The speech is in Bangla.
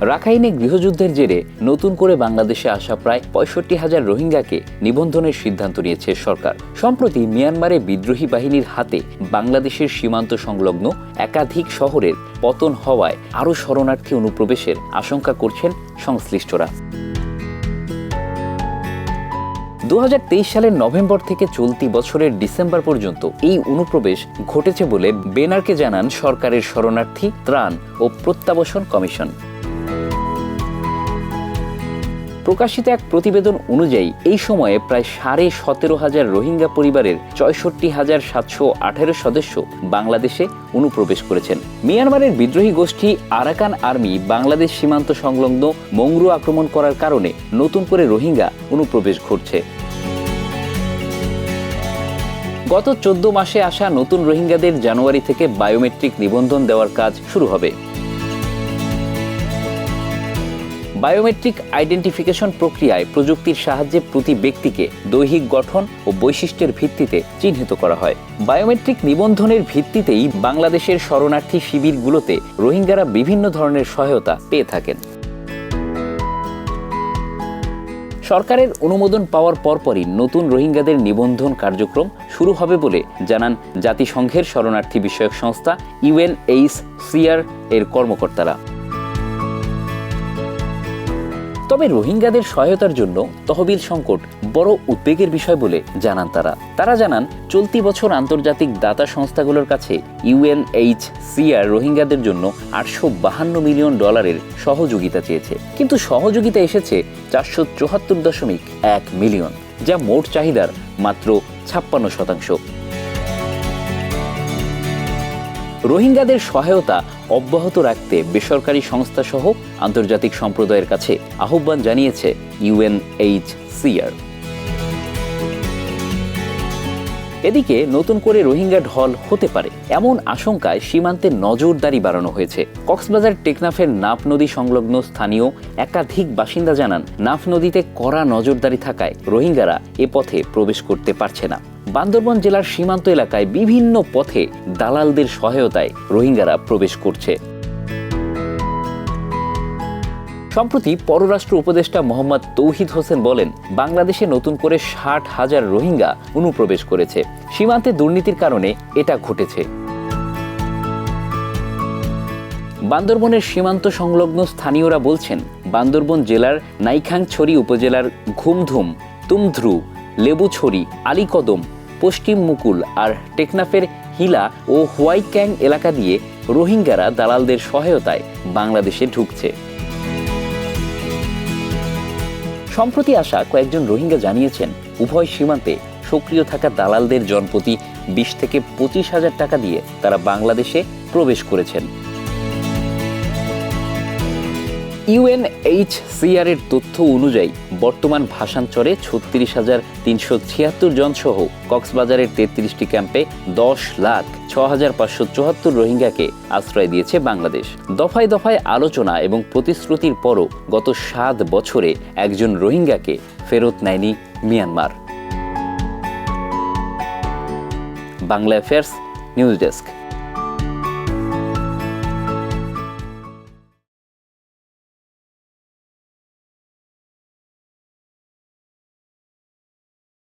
রাখাইনে গৃহযুদ্ধের জেরে নতুন করে বাংলাদেশে আসা প্রায় পঁয়ষট্টি হাজার রোহিঙ্গাকে নিবন্ধনের সিদ্ধান্ত নিয়েছে সরকার। সম্প্রতি মিয়ানমারে বিদ্রোহী বাহিনীর হাতে বাংলাদেশের সীমান্ত সংলগ্ন একাধিক শহরের পতন হওয়ায় আরও শরণার্থী অনুপ্রবেশের আশঙ্কা করছেন সংশ্লিষ্টরা। দু হাজার তেইশ সালের নভেম্বর থেকে চলতি বছরের ডিসেম্বর পর্যন্ত এই অনুপ্রবেশ ঘটেছে বলে বেনারকে জানান সরকারের শরণার্থী ত্রাণ ও প্রত্যাবাসন কমিশন। প্রকাশিত এক প্রতিবেদন অনুযায়ী, এই সময়ে প্রায় সাড়ে সতেরো হাজার রোহিঙ্গা পরিবারের চৌষট্টি হাজার সাতশো আঠেরো সদস্য বাংলাদেশে অনুপ্রবেশ করেছেন। মিয়ানমারের বিদ্রোহী গোষ্ঠী আরাকান আর্মি বাংলাদেশ সীমান্ত সংলগ্ন মংরু আক্রমণ করার কারণে নতুন করে রোহিঙ্গা অনুপ্রবেশ ঘটছে গত চোদ্দ মাসে আসা নতুন রোহিঙ্গাদের জানুয়ারি থেকে বায়োমেট্রিক নিবন্ধন দেওয়ার কাজ শুরু হবে। বায়োমেট্রিক আইডেন্টিফিকেশন প্রক্রিয়ায় প্রযুক্তির সাহায্যে প্রতি ব্যক্তিকে দৈহিক গঠন ও বৈশিষ্ট্যের ভিত্তিতে চিহ্নিত করা হয়। বায়োমেট্রিক নিবন্ধনের ভিত্তিতেই বাংলাদেশের শরণার্থী শিবিরগুলোতে রোহিঙ্গারা বিভিন্ন ধরনের সহায়তা পেয়ে থাকেন। সরকারের অনুমোদন পাওয়ার পরপরই নতুন রোহিঙ্গাদের নিবন্ধন কার্যক্রম শুরু হবে বলে জানান জাতিসংঘের শরণার্থী বিষয়ক সংস্থা ইউএনএইচ সিআর এর কর্মকর্তারা। তবে রোহিঙ্গাদের সহায়তার জন্য তহবিল সংকট বড় উদ্বেগের বিষয় বলে জানান তারা। তারা জানান, চলতি বছর আন্তর্জাতিক দাতা সংস্থাগুলোর কাছে ইউএনএইচ সিআর রোহিঙ্গাদের জন্য আটশো বাহান্ন মিলিয়ন ডলারের সহযোগিতা চেয়েছে। কিন্তু সহযোগিতা এসেছে চারশো চুয়াত্তর দশমিক এক মিলিয়ন, যা মোট চাহিদার মাত্র ছাপ্পান্ন শতাংশ। রোহিঙ্গাদের সহায়তা অব্যাহত রাখতে বেসরকারি সংস্থা সহ আন্তর্জাতিক সম্প্রদায়ের কাছে আহ্বান জানিয়েছে ইউএনএইচসিআর। এদিকে নতুন করে রোহিঙ্গা ঢল হতে পারে, এমন আশঙ্কায় সীমান্তে নজরদারি বাড়ানো হয়েছে। কক্সবাজার টেকনাফের নাফ নদী সংলগ্ন স্থানীয় একাধিক বাসিন্দা জানান, নাফ নদীতে কড়া নজরদারি থাকায় রোহিঙ্গারা এ পথে প্রবেশ করতে পারছে না। বান্দরবন জেলার সীমান্ত এলাকায় বিভিন্ন পথে দালালদের সহায়তায় রোহিঙ্গারা প্রবেশ করছে। সম্প্রতি পররাষ্ট্র উপদেষ্টা মোহাম্মদ তৌহিদ হোসেন বলেন, বাংলাদেশে নতুন করে ষাট হাজার রোহিঙ্গা অনুপ্রবেশ করেছে। সীমান্তে দুর্নীতির কারণে এটা ঘটেছে। বান্দরবনের সীমান্ত সংলগ্ন স্থানীয়রা বলছেন, বান্দরবন জেলার নাইখাংছড়ি উপজেলার ঘুমধুম, তুমধ্রু, লেবুছড়ি, আলীকদম পশ্চিম মুকুল আর টেকনাফের হিলা ও হোয়াইক্যাং এলাকা দিয়ে রোহিঙ্গারা দালালদের সহায়তায় বাংলাদেশে ঢুকছে। সম্প্রতি আসা কয়েকজন রোহিঙ্গা জানিয়েছেন, উভয় সীমান্তে সক্রিয় থাকা দালালদের জনপ্রতি বিশ থেকে পঁচিশ হাজার টাকা দিয়ে তারা বাংলাদেশে প্রবেশ করেছেন। ইউএনএইচসিআর এর তথ্য অনুযায়ী, বর্তমান ভাষাঞ্চরে ছত্রিশ হাজার তিনশো ছিয়াত্তর জন সহ কক্সবাজারের তেত্রিশটি ক্যাম্পে দশ লাখ ছ হাজার পাঁচশো চুয়াত্তর রোহিঙ্গাকে আশ্রয় দিয়েছে বাংলাদেশ। দফায় দফায় আলোচনা এবং প্রতিশ্রুতির পরও গত সাত বছরে একজন রোহিঙ্গাকে ফেরত নেয়নি Myanmar. Bangla affairs, news desk.